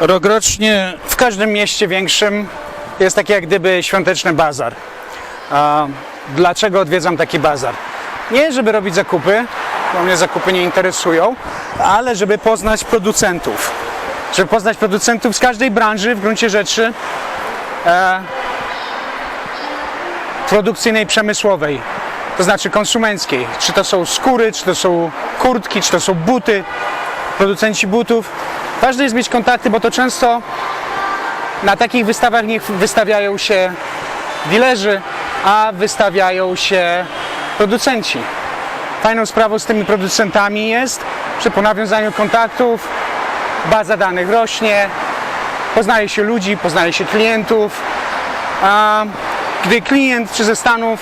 Rokrocznie w każdym mieście większym jest taki jak gdyby świąteczny bazar. A dlaczego odwiedzam taki bazar? Nie, żeby robić zakupy, bo mnie zakupy nie interesują, ale żeby poznać producentów. Żeby poznać producentów z każdej branży w gruncie rzeczy e, produkcyjnej, przemysłowej, to znaczy konsumenckiej. Czy to są skóry, czy to są kurtki, czy to są buty, producenci butów. Ważne jest mieć kontakty, bo to często na takich wystawach nie wystawiają się dilerzy, a wystawiają się producenci. Fajną sprawą z tymi producentami jest, że po nawiązaniu kontaktów baza danych rośnie, poznaje się ludzi, poznaje się klientów, a gdy klient czy ze Stanów,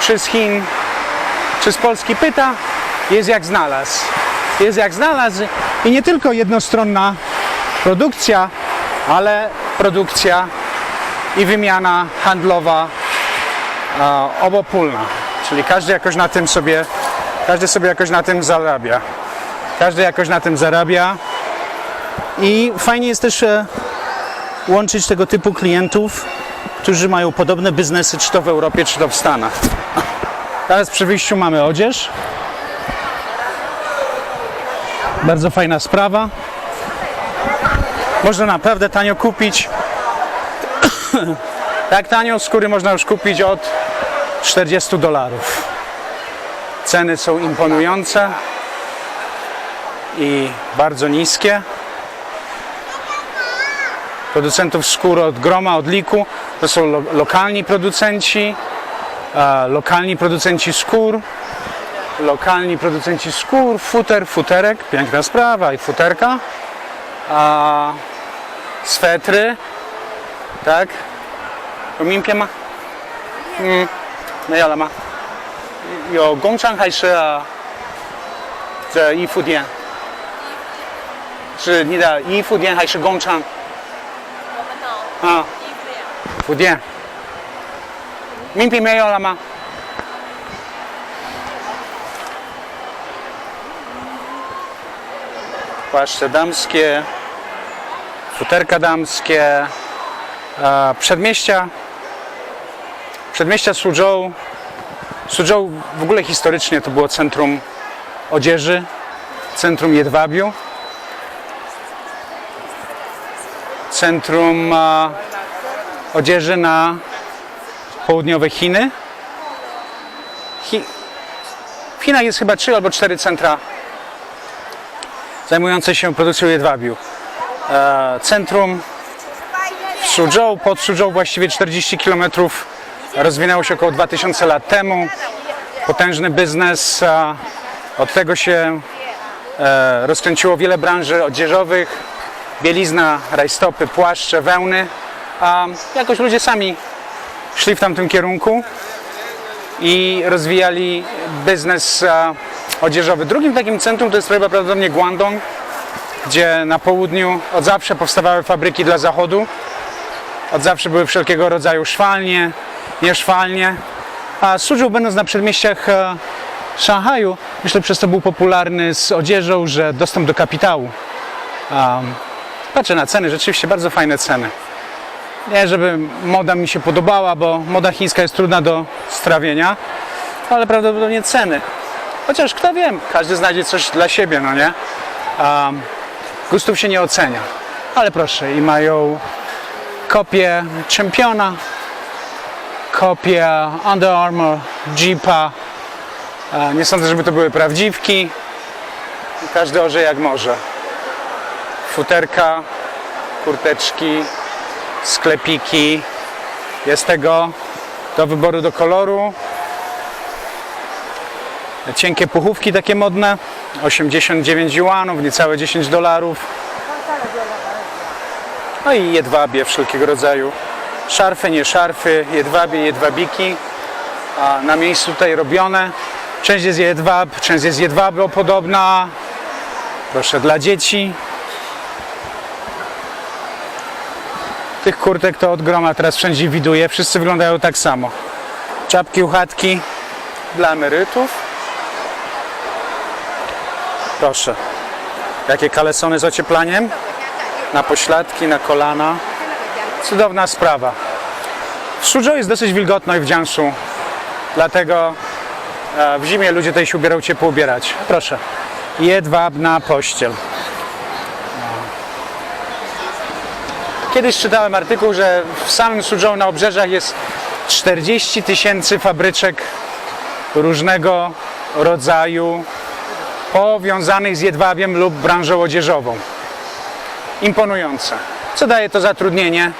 czy z Chin, czy z Polski pyta, jest jak znalazł. Jest jak znalazł i nie tylko jednostronna produkcja, ale produkcja i wymiana handlowa e, obopólna. Czyli każdy jakoś na tym sobie, każdy sobie jakoś na tym zarabia. Każdy jakoś na tym zarabia. I fajnie jest też e, łączyć tego typu klientów, którzy mają podobne biznesy, czy to w Europie, czy to w Stanach. Teraz przy wyjściu mamy odzież. Bardzo fajna sprawa. Można naprawdę tanio kupić. tak tanio skóry można już kupić od 40 dolarów. Ceny są imponujące i bardzo niskie. Producentów skór od groma, od liku to są lo- lokalni producenci, e, lokalni producenci skór, lokalni producenci skór, futer, futerek, piękna sprawa i futerka, a swetry, tak? 有名片吗？嗯，没有了吗？有工厂还是这衣服店？是你的衣服店还是工厂？我们的啊，衣服呀，服店。名品没有了吗 ？Płaszcze damskie, futerka damskie, przedmieścia. Przedmieścia Suzhou. Suzhou w ogóle historycznie to było centrum odzieży, centrum jedwabiu, centrum odzieży na południowe Chiny. Chi... W Chinach jest chyba trzy albo cztery centra zajmujące się produkcją jedwabiu. E, centrum w Suzhou, pod Suzhou właściwie 40 km rozwinęło się około 2000 lat temu. Potężny biznes. Od tego się e, rozkręciło wiele branży odzieżowych. Bielizna, rajstopy, płaszcze, wełny. A jakoś ludzie sami szli w tamtym kierunku i rozwijali biznes odzieżowy. Drugim takim centrum to jest prawdopodobnie Guangdong, gdzie na południu od zawsze powstawały fabryki dla zachodu. Od zawsze były wszelkiego rodzaju szwalnie, nieszwalnie. A Suzhou będąc na przedmieściach e, Szanghaju, myślę przez to był popularny z odzieżą, że dostęp do kapitału. Um, patrzę na ceny, rzeczywiście bardzo fajne ceny. Nie, żeby moda mi się podobała, bo moda chińska jest trudna do strawienia, ale prawdopodobnie ceny. Chociaż kto wie, każdy znajdzie coś dla siebie, no nie? Um, gustów się nie ocenia. Ale proszę, i mają kopię Czempiona, kopię Under Armour, Jeepa. E, Nie sądzę, żeby to były prawdziwki. Każdy orze jak może. Futerka, kurteczki, sklepiki. Jest tego do wyboru do koloru. Cienkie puchówki takie modne. 89 juanów, niecałe 10 dolarów. No i jedwabie wszelkiego rodzaju. Szarfy, nie szarfy, jedwabie, jedwabiki. A na miejscu tutaj robione. Część jest jedwab, część jest jedwabio podobna. Proszę dla dzieci. Tych kurtek to od groma teraz wszędzie widuję. Wszyscy wyglądają tak samo. Czapki, uchatki dla emerytów. Proszę. Jakie kalesony z ocieplaniem. na pośladki, na kolana. Cudowna sprawa. W jest dosyć wilgotno i w Jiangsu, dlatego e, w zimie ludzie tutaj się ubierają ciepło ubierać. Proszę. Jedwabna pościel. Kiedyś czytałem artykuł, że w samym Suzhou na obrzeżach jest 40 tysięcy fabryczek różnego rodzaju powiązanych z jedwabiem lub branżą odzieżową. Imponujące. Co daje to zatrudnienie?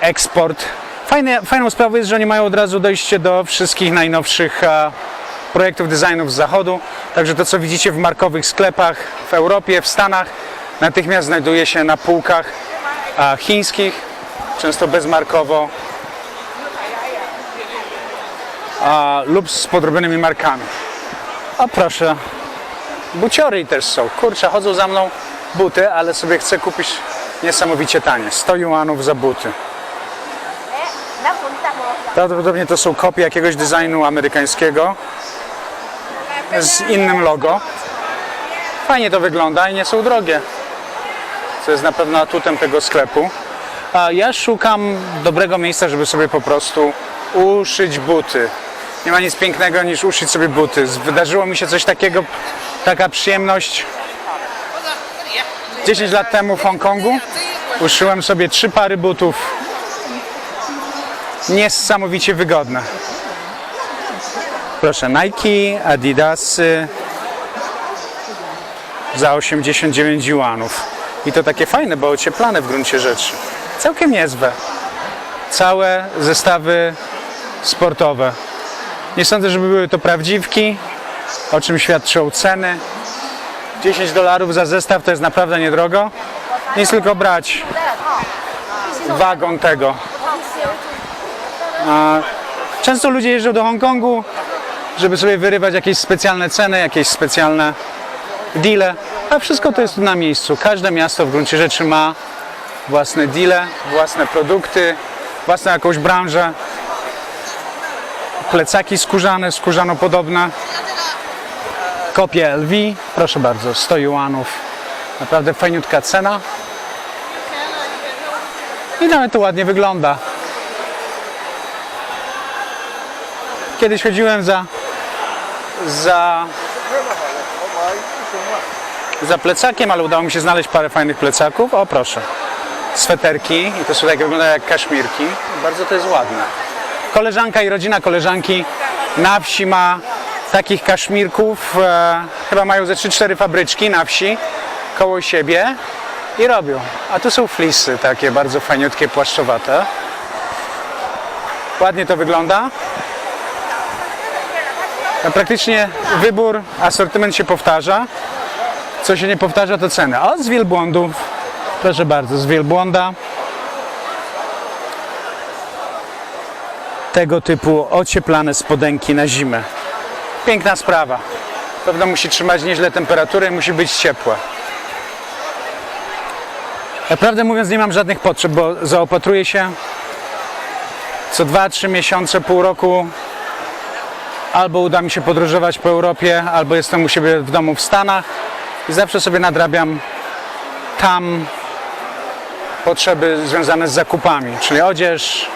Eksport. Fajne, fajną sprawą jest, że oni mają od razu dojście do wszystkich najnowszych e, projektów designów z zachodu. Także to, co widzicie w markowych sklepach w Europie, w Stanach, natychmiast znajduje się na półkach e, chińskich, często bezmarkowo a, lub z podrobionymi markami. O proszę, buciory też są. Kurczę, chodzą za mną buty, ale sobie chcę kupić niesamowicie tanie. 100 juanów za buty. Prawdopodobnie to są kopie jakiegoś designu amerykańskiego z innym logo. Fajnie to wygląda i nie są drogie. Co jest na pewno atutem tego sklepu. A ja szukam dobrego miejsca, żeby sobie po prostu uszyć buty. Nie ma nic pięknego niż uszyć sobie buty. Wydarzyło mi się coś takiego, taka przyjemność 10 lat temu w Hongkongu. Uszyłem sobie trzy pary butów. Niesamowicie wygodne. Proszę, Nike, Adidasy za 89 juanów. I to takie fajne, bo ocieplane w gruncie rzeczy. Całkiem niezłe. Całe zestawy sportowe. Nie sądzę, żeby były to prawdziwki, o czym świadczą ceny. 10 dolarów za zestaw to jest naprawdę niedrogo. Nic tylko brać wagon tego. A często ludzie jeżdżą do Hongkongu, żeby sobie wyrywać jakieś specjalne ceny, jakieś specjalne deale, a wszystko to jest na miejscu. Każde miasto w gruncie rzeczy ma własne deale, własne produkty, własną jakąś branżę. Plecaki skórzane, skórzano podobne. Kopie LV, proszę bardzo, 100 juanów. Naprawdę fajniutka cena. I nawet to ładnie wygląda. Kiedyś chodziłem za za za plecakiem, ale udało mi się znaleźć parę fajnych plecaków. O proszę. Sweterki i to są takie wyglądają jak kaszmirki. Bardzo to jest ładne. Koleżanka i rodzina koleżanki na wsi ma takich kaszmirków. E, chyba mają ze 3-4 fabryczki na wsi koło siebie i robią. A tu są flisy takie bardzo fajniutkie, płaszczowate. Ładnie to wygląda. No, praktycznie wybór, asortyment się powtarza. Co się nie powtarza, to ceny. O, z wielbłądów. Proszę bardzo, z wielbłąda. Tego typu ocieplane spodenki na zimę. Piękna sprawa. Pewno musi trzymać nieźle temperaturę i musi być ciepłe. Naprawdę mówiąc, nie mam żadnych potrzeb, bo zaopatruję się co 2-3 miesiące, pół roku albo uda mi się podróżować po Europie, albo jestem u siebie w domu w Stanach i zawsze sobie nadrabiam tam potrzeby związane z zakupami, czyli odzież,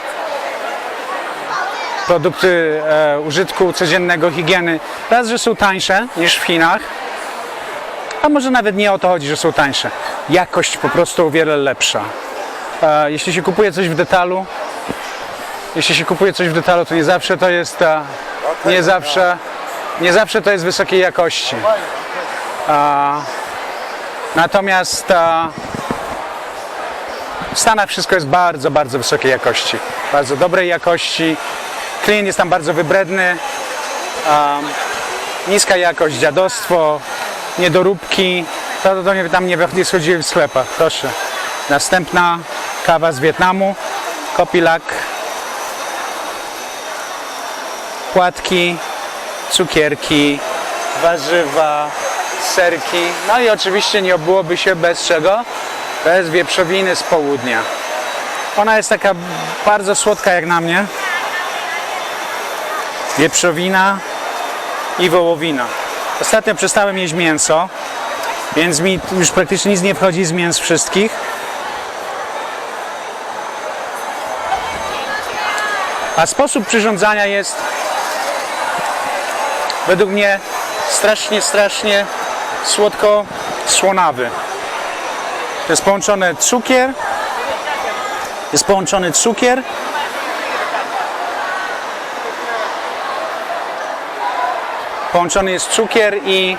produkty e, użytku codziennego, higieny. Raz, że są tańsze niż w Chinach, a może nawet nie o to chodzi, że są tańsze. Jakość po prostu o wiele lepsza. E, jeśli się kupuje coś w detalu, jeśli się kupuje coś w detalu, to nie zawsze to jest e, nie zawsze, nie zawsze to jest wysokiej jakości. A, natomiast a, w Stanach wszystko jest bardzo, bardzo wysokiej jakości. Bardzo dobrej jakości. Klient jest tam bardzo wybredny. A, niska jakość, dziadostwo, niedoróbki. To, to nie, tam nie, nie schodziły w sklepach. Proszę. Następna kawa z Wietnamu. Kopilak płatki, cukierki, warzywa, serki. No i oczywiście nie obyłoby się bez czego? Bez wieprzowiny z południa. Ona jest taka bardzo słodka jak na mnie. Wieprzowina i wołowina. Ostatnio przestałem jeść mięso. Więc mi już praktycznie nic nie wchodzi z mięs wszystkich. A sposób przyrządzania jest według mnie strasznie, strasznie słodko-słonawy. Jest połączony cukier, jest połączony cukier, połączony jest cukier i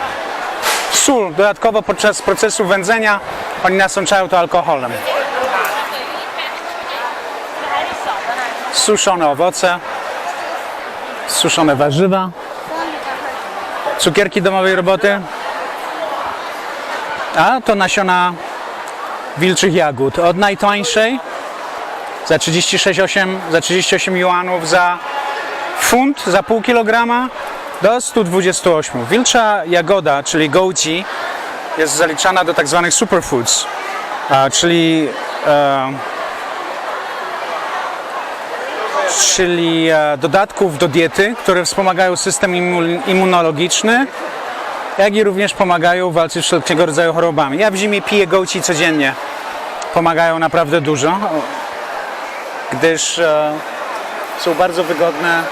sól. Dodatkowo podczas procesu wędzenia oni nasączają to alkoholem. Suszone owoce, suszone warzywa, cukierki domowej roboty, a to nasiona wilczych jagód. Od najtańszej za 36,8 za 38 juanów za funt, za pół kilograma do 128. Wilcza jagoda, czyli goji, jest zaliczana do tak zwanych superfoods, czyli e, czyli e, dodatków do diety, które wspomagają system immu- immunologiczny, jak i również pomagają walczyć z wszelkiego rodzaju chorobami. Ja w zimie piję gołci codziennie. Pomagają naprawdę dużo, gdyż e, są bardzo wygodne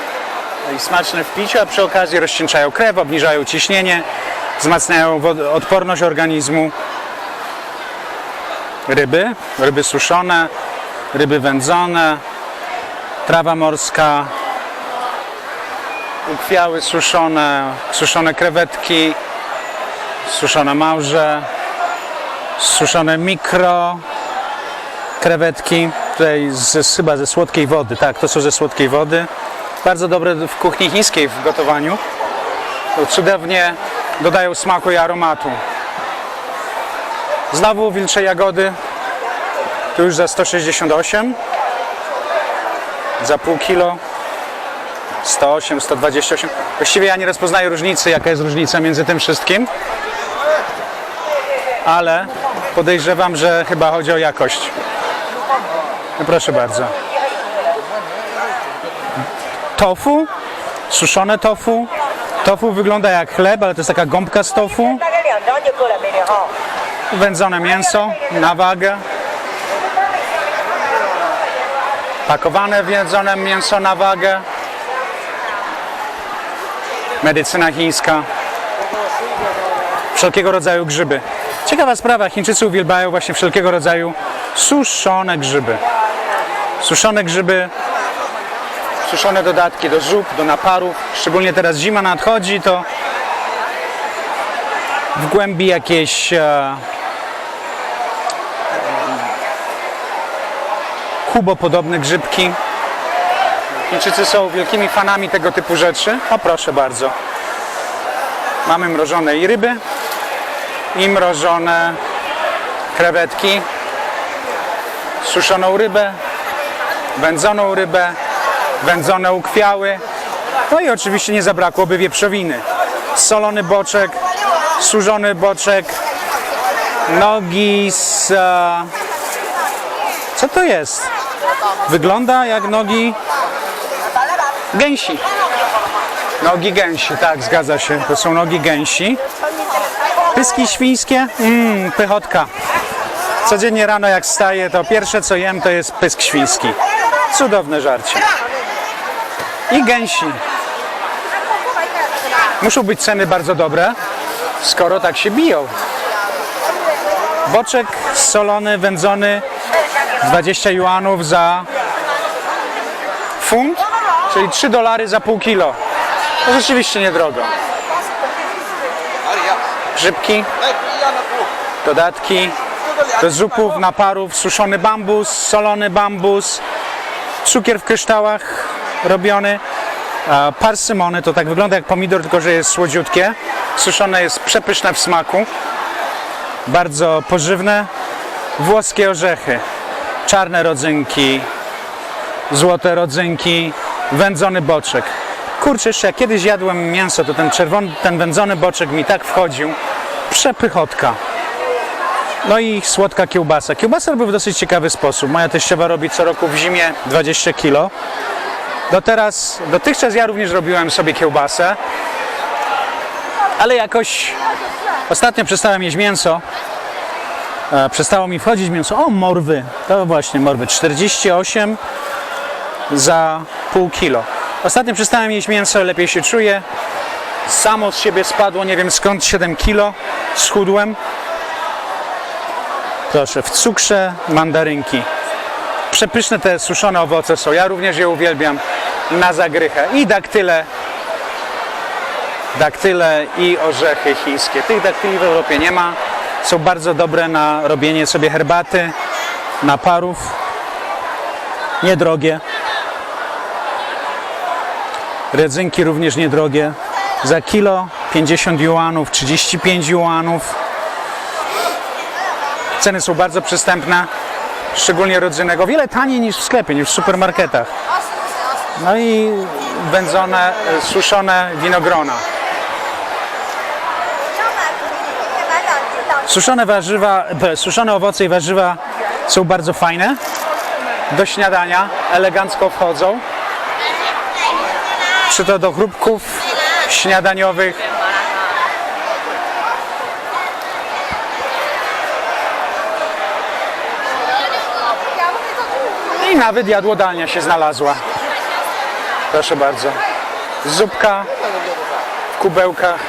i smaczne w piciu, a przy okazji rozcieńczają krew, obniżają ciśnienie, wzmacniają odporność organizmu. Ryby, ryby suszone, ryby wędzone, trawa morska, ukwiały suszone, suszone krewetki, suszone małże, suszone mikro krewetki, tutaj z, chyba ze słodkiej wody, tak, to są ze słodkiej wody. Bardzo dobre w kuchni chińskiej w gotowaniu. To cudownie dodają smaku i aromatu. Znowu wilcze jagody, tu już za 168 za pół kilo. 108, 128 właściwie ja nie rozpoznaję różnicy jaka jest różnica między tym wszystkim. Ale podejrzewam, że chyba chodzi o jakość. No proszę bardzo tofu, suszone tofu. Tofu wygląda jak chleb, ale to jest taka gąbka z tofu. Wędzone mięso na wagę. Pakowane wędzone mięso na wagę. Medycyna chińska. Wszelkiego rodzaju grzyby. Ciekawa sprawa, Chińczycy uwielbiają właśnie wszelkiego rodzaju suszone grzyby. Suszone grzyby suszone dodatki do zup, do naparów szczególnie teraz zima nadchodzi to w głębi jakieś e, kubopodobne grzybki. Chińczycy są wielkimi fanami tego typu rzeczy. O proszę bardzo. Mamy mrożone i ryby, i mrożone krewetki, suszoną rybę, wędzoną rybę, wędzone ukwiały. No i oczywiście nie zabrakłoby wieprzowiny. Solony boczek, suszony boczek, nogi z... E, co to jest? Wygląda jak nogi gęsi. Nogi gęsi, tak, zgadza się. To są nogi gęsi. Pyski świńskie? Mmm, pychotka. Codziennie rano jak wstaję, to pierwsze co jem to jest pysk świński. Cudowne żarcie. I gęsi. Muszą być ceny bardzo dobre, skoro tak się biją. Boczek solony, wędzony 20 juanów za funt, czyli 3 dolary za pół kilo. To rzeczywiście niedrogo. Grzybki, dodatki do zupów, naparów, suszony bambus, solony bambus, cukier w kryształach robiony, parsymony, to tak wygląda jak pomidor, tylko że jest słodziutkie. Suszone jest przepyszne w smaku, bardzo pożywne. Włoskie orzechy, czarne rodzynki, złote rodzynki, wędzony boczek. Kurczę, jeszcze jak kiedyś jadłem mięso, to ten czerwony, ten wędzony boczek mi tak wchodził. Przepychotka. No i słodka kiełbasa. Kiełbasa robię w dosyć ciekawy sposób. Moja teściowa robi co roku w zimie 20 kg. Do teraz, dotychczas ja również robiłem sobie kiełbasę, ale jakoś Ostatnio przestałem jeść mięso. E, przestało mi wchodzić mięso. O, morwy. To właśnie morwy. 48 za pół kilo. Ostatnio przestałem jeść mięso, lepiej się czuję. Samo z siebie spadło, nie wiem skąd, 7 kilo. Schudłem. Proszę, w cukrze mandarynki. Przepyszne te suszone owoce są. Ja również je uwielbiam na zagrychę. I daktyle. Daktyle i orzechy chińskie. Tych daktyli w Europie nie ma. Są bardzo dobre na robienie sobie herbaty, naparów. Niedrogie. Redzynki również niedrogie. Za kilo 50 juanów, 35 juanów. Ceny są bardzo przystępne, szczególnie rodzynek. O wiele taniej niż w sklepie, niż w supermarketach. No i wędzone, suszone winogrona. Suszone warzywa, suszone owoce i warzywa są bardzo fajne. Do śniadania elegancko wchodzą. Czy to do chrupków śniadaniowych. I nawet jadłodalnia się znalazła. Proszę bardzo. Zupka w kubełkach.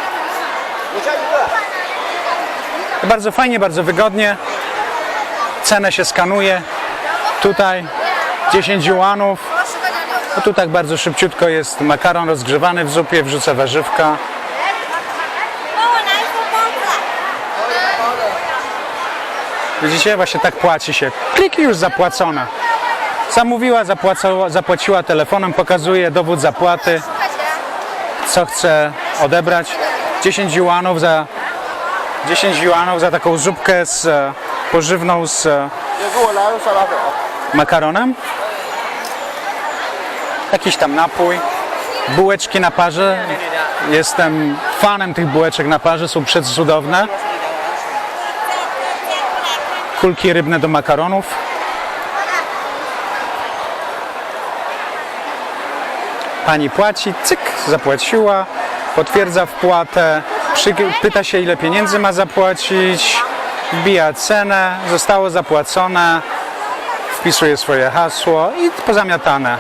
Bardzo fajnie, bardzo wygodnie. Cenę się skanuje. Tutaj 10 juanów. No tu tak bardzo szybciutko jest makaron rozgrzewany w zupie, wrzucę warzywka. Widzicie, właśnie tak płaci się. Klik już zapłacone. Zamówiła, zapłaca, zapłaciła telefonem, pokazuje dowód zapłaty, co chce odebrać. 10 juanów za 10 juanów za taką zupkę z e, pożywną z e, makaronem. Jakiś tam napój. Bułeczki na parze. Jestem fanem tych bułeczek na parze, są przecudowne. Kulki rybne do makaronów. Pani płaci, cyk, zapłaciła, potwierdza wpłatę, pyta się ile pieniędzy ma zapłacić, wbija cenę, zostało zapłacone, wpisuje swoje hasło i pozamiatane.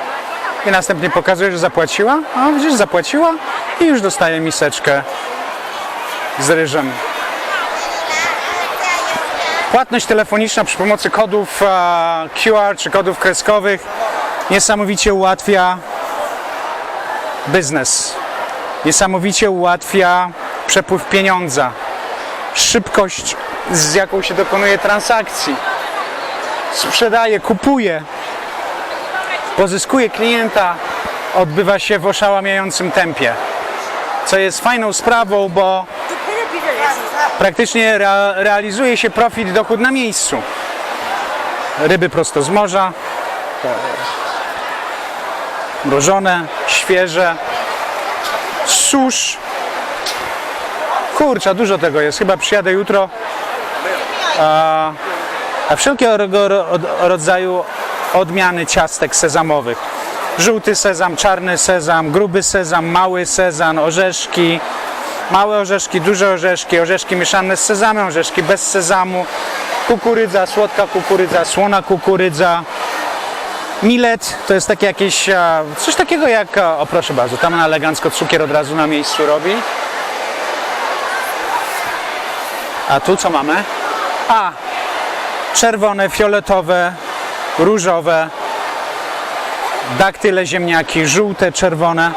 I następnie pokazuje, że zapłaciła. A widzisz, zapłaciła i już dostaje miseczkę z ryżem. Płatność telefoniczna przy pomocy kodów e, QR czy kodów kreskowych niesamowicie ułatwia biznes. Niesamowicie ułatwia przepływ pieniądza. Szybkość, z jaką się dokonuje transakcji sprzedaje, kupuje, pozyskuje klienta, odbywa się w oszałamiającym tempie. Co jest fajną sprawą, bo praktycznie rea- realizuje się profit dochód na miejscu. Ryby prosto z morza, mrożone, świeże, susz. Kurczę, dużo tego jest. Chyba przyjadę jutro. A, a wszelkiego ro- od- rodzaju odmiany ciastek sezamowych. Żółty sezam, czarny sezam, gruby sezam, mały sezam, orzeszki, małe orzeszki, duże orzeszki, orzeszki mieszane z sezamem, orzeszki bez sezamu, kukurydza, słodka kukurydza, słona kukurydza. Milet to jest takie jakieś, a, coś takiego jak, a, o proszę bardzo, tam elegancko cukier od razu na miejscu robi. A tu co mamy? A, czerwone, fioletowe, różowe, daktyle ziemniaki, żółte, czerwone,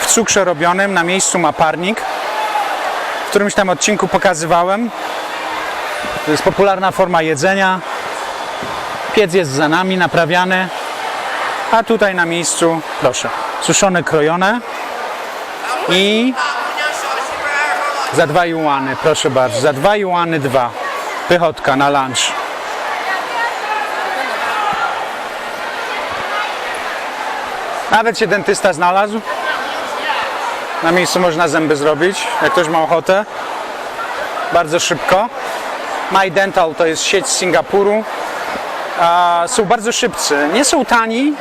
w cukrze robionym, na miejscu ma parnik. W którymś tam odcinku pokazywałem. To jest popularna forma jedzenia. Piec jest za nami, naprawiany. A tutaj na miejscu, proszę, suszone, krojone i za dwa juany, proszę bardzo, za dwa juany dwa. Pychotka na lunch. Nawet się dentysta znalazł. Na miejscu można zęby zrobić, jak ktoś ma ochotę. Bardzo szybko. My Dental to jest sieć z Singapuru. Są bardzo szybcy. Nie są tani,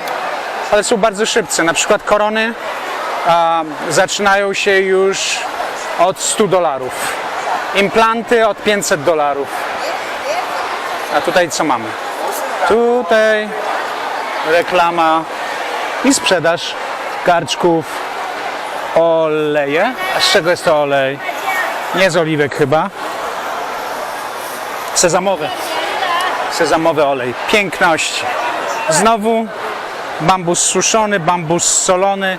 ale są bardzo szybcy. Na przykład korony zaczynają się już od 100 dolarów. Implanty od 500 dolarów. A tutaj co mamy? Tutaj reklama i sprzedaż karczków, oleje. A z czego jest to olej? Nie z oliwek chyba. Sezamowy. Sezamowy olej. Piękności. Znowu bambus suszony, bambus solony.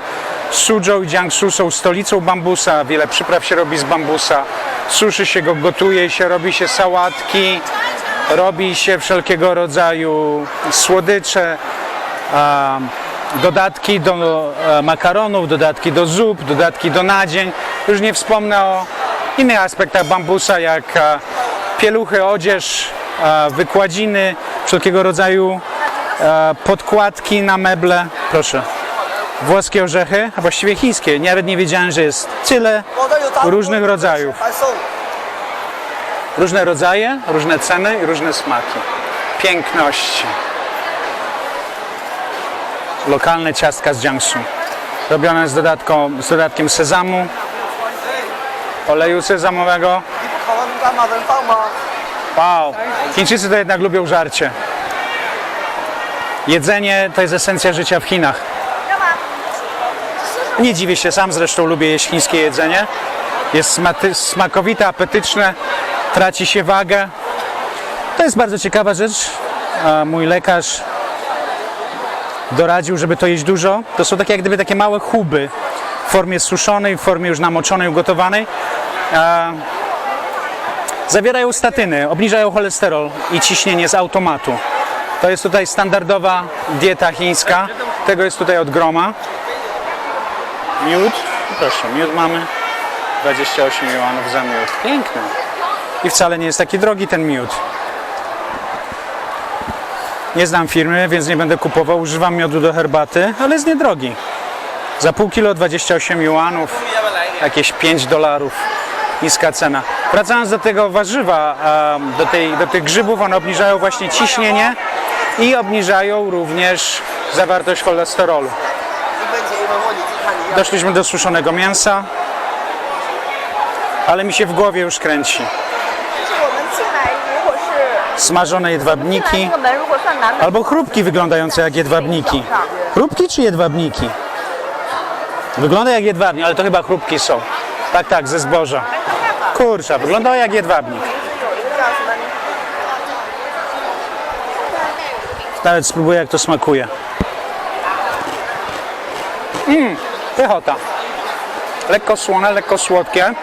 Suzhou i Jiangsu są stolicą bambusa. Wiele przypraw się robi z bambusa. Suszy się go, gotuje się, robi się sałatki, robi się wszelkiego rodzaju słodycze, dodatki do e, makaronów, dodatki do zup, dodatki do nadzień. Już nie wspomnę o innych aspektach bambusa, jak e, pieluchy, odzież, e, wykładziny, wszelkiego rodzaju E, podkładki na meble. Proszę. Włoskie orzechy, a właściwie chińskie. Nawet nie wiedziałem, że jest tyle różnych rodzajów. Różne rodzaje, różne ceny i różne smaki. Piękności. Lokalne ciastka z Jiangsu. Robione z, dodatką, z dodatkiem sezamu, oleju sezamowego. Wow! Chińczycy to jednak lubią żarcie. Jedzenie to jest esencja życia w Chinach. Nie dziwię się, sam zresztą lubię jeść chińskie jedzenie. Jest smakowite, apetyczne, traci się wagę. To jest bardzo ciekawa rzecz. Mój lekarz doradził, żeby to jeść dużo. To są takie jak gdyby takie małe chuby w formie suszonej, w formie już namoczonej, ugotowanej. Zawierają statyny, obniżają cholesterol i ciśnienie z automatu. To jest tutaj standardowa dieta chińska. Tego jest tutaj od groma. Miód. Proszę, miód mamy. 28 juanów za miód. Piękny. I wcale nie jest taki drogi ten miód. Nie znam firmy, więc nie będę kupował. Używam miodu do herbaty, ale jest niedrogi. Za pół kilo 28 juanów, jakieś 5 dolarów. Niska cena. Wracając do tego warzywa, do, tej, do tych grzybów, one obniżają właśnie ciśnienie i obniżają również zawartość cholesterolu. Doszliśmy do suszonego mięsa, ale mi się w głowie już kręci. Smażone jedwabniki albo chrupki wyglądające jak jedwabniki. Chrupki czy jedwabniki? Wygląda jak jedwabnik, ale to chyba chrupki są. Tak, tak, ze zboża. Kurczę, wygląda jak jedwabnik. Nawet spróbuję jak to smakuje. Mmm, pychota. Lekko słone, lekko słodkie.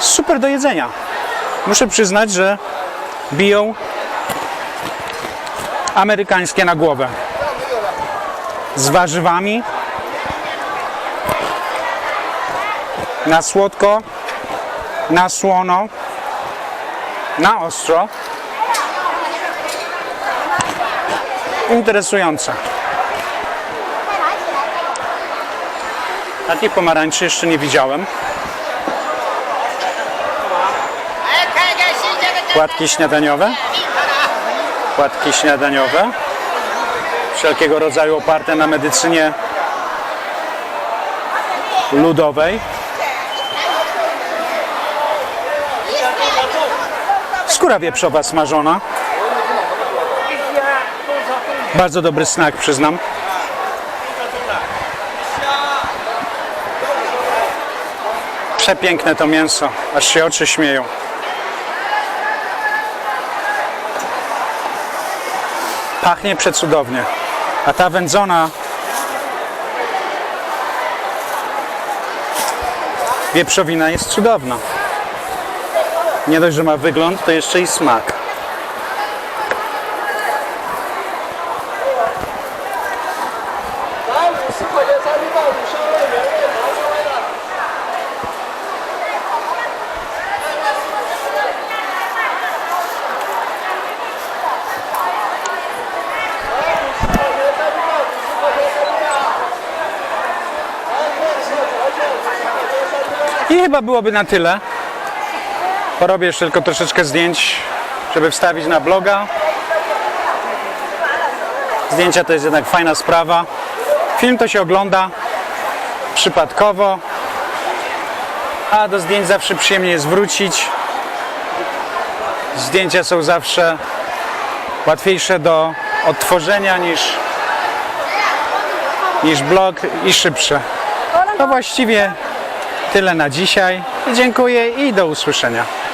Super do jedzenia. Muszę przyznać, że biją amerykańskie na głowę. Z warzywami. Na słodko, na słono na ostro. Interesujące. Takich pomarańczy jeszcze nie widziałem. Płatki śniadaniowe. Płatki śniadaniowe. Wszelkiego rodzaju oparte na medycynie ludowej. Skóra wieprzowa smażona. Bardzo dobry smak, przyznam. Przepiękne to mięso, aż się oczy śmieją. Pachnie przecudownie. A ta wędzona wieprzowina jest cudowna. Nie dość, że ma wygląd, to jeszcze i smak. I chyba byłoby na tyle. Porobię jeszcze tylko troszeczkę zdjęć, żeby wstawić na bloga. Zdjęcia to jest jednak fajna sprawa. Film to się ogląda przypadkowo, a do zdjęć zawsze przyjemnie jest wrócić. Zdjęcia są zawsze łatwiejsze do odtworzenia niż, niż blog i szybsze. To właściwie tyle na dzisiaj. Dziękuję i do usłyszenia.